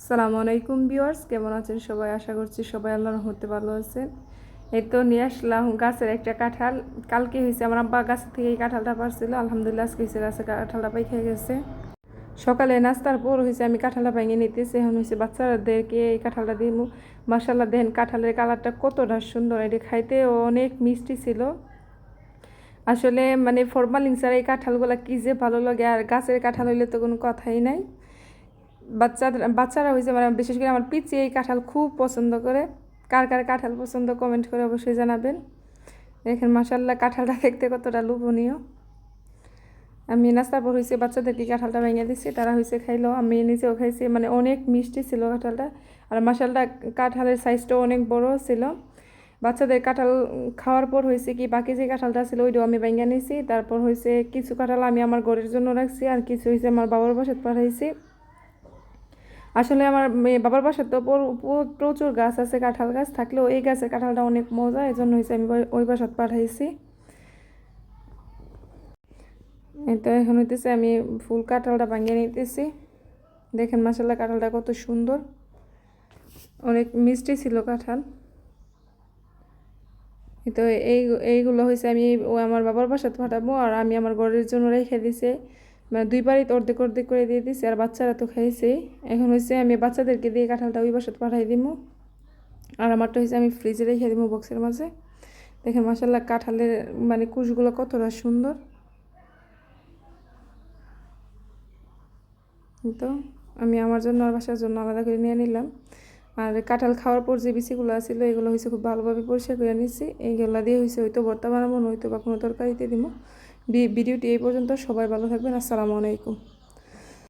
আসসালামু আলাইকুম ভিউয়ার্স, কেমন আছেন সবাই? আশা করছি সবাই আল্লাহর হতে ভালো আছেন। এই তো নিয়ে আসলাম গাছের একটা কাঁঠাল। কালকে হয়েছে আমার আব্বা গাছ থেকে এই কাঁঠালটা পারছিল। আলহামদুলিল্লাহ আজকে হয়েছে গাছের কাঁঠালটা পাই খেয়ে গেছে। সকালে নাস্তার পর হয়েছে আমি কাঁঠালটা ভেঙে নিতেছি। এখন হয়েছে বাচ্চাদেরকে এই কাঁঠালটা দিই মাসাল্লাহ দেন কাঁঠালের কালারটা কতটা সুন্দর। এটি খাইতে অনেক মিষ্টি ছিল। আসলে মানে ফরমালিং ছাড়া এই কাঁঠালগুলো কী যে ভালো লাগে। আর গাছের কাঁঠাল হইলে তো কোনো কথাই নাই। বাচ্চাদের বাচ্চারা হয়েছে মানে বিশেষ করে আমার পিচি এই কাঁঠাল খুব পছন্দ করে। কার কার কাঁঠাল পছন্দ কমেন্ট করে অবশ্যই জানাবেন। দেখেন মাসাল্লাহ কাঁঠালটা দেখতে কতটা লোভনীয়। আমি নাস্তার পর হয়েছে বাচ্চাদেরকে কাঁঠালটা ভেঙে দিচ্ছি তারা হয়েছে খাইলো, আমি নিজেও খাইছি মানে অনেক মিষ্টি ছিল কাঁঠালটা। আর মাসালটা কাঁঠালের সাইজটাও অনেক বড় ছিল। বাচ্চাদের কাঁঠাল খাওয়ার পর হয়েছে কি, বাকি যে কাঁঠালটা ছিল, ওইটাও আমি ভেঙে নিয়েছি তারপর হয়েছে কিছু কাঁঠাল আমি আমার ঘরের জন্য রাখছি, আর কিছু হয়েছে আমার বাবার বাসায় পাঠাইছি আসলে আমার মেয়ে বাবার বাসার তো প্রচুর গাছ আছে, কাঁঠাল গাছ থাকলেও এই গাছের কাঁঠালটা অনেক মজা এই জন্য হয়েছে আমি ওই বাসাত পাঠাইছি। তো এখন হইতেছে আমি ফুল কাঁঠালটা ভাঙিয়ে নিতেছি। দেখেন মাসাল্লাহ কাঁঠালটা কত সুন্দর। অনেক মিষ্টি ছিল কাঁঠাল। তো এই এইগুলো হয়েছে আমি আমার বাবার বাসাতে পাঠাবো আর আমি আমার ঘরের জন্য রেখে দিছে। মানে দুইবারই তো অর্ধেক অর্ধেক করে দিয়ে দিছি, আর বাচ্চারা তো খাইছে। এখন হয়েছে আমি বাচ্চাদেরকে দিয়ে কাঁঠালটা ওই বাসাতে পাঠাই দিব আর আমারটা হয়েছে আমি ফ্রিজে রেখে দিব বক্সের মাঝে। দেখেন মাসাল্লাহ কাঁঠালের মানে কুশগুলো কতটা সুন্দর। তো, আমি আমার জন্য আর বাসার জন্য আলাদা করে নিয়ে নিলাম। আর কাঁঠাল খাওয়ার পর যে বিচিগুলো ছিল এগুলো হয়েছে খুব ভালোভাবে পরিষ্কার করে নিচ্ছি এইগুলো দিয়ে হয়েছে হয়তো ভর্তা বানাবো নয়তো বা কোনো তরকারিতে দিব ভিডিওটি এই পর্যন্ত। সবাই ভালো থাকবেন। আসসালামু আলাইকুম।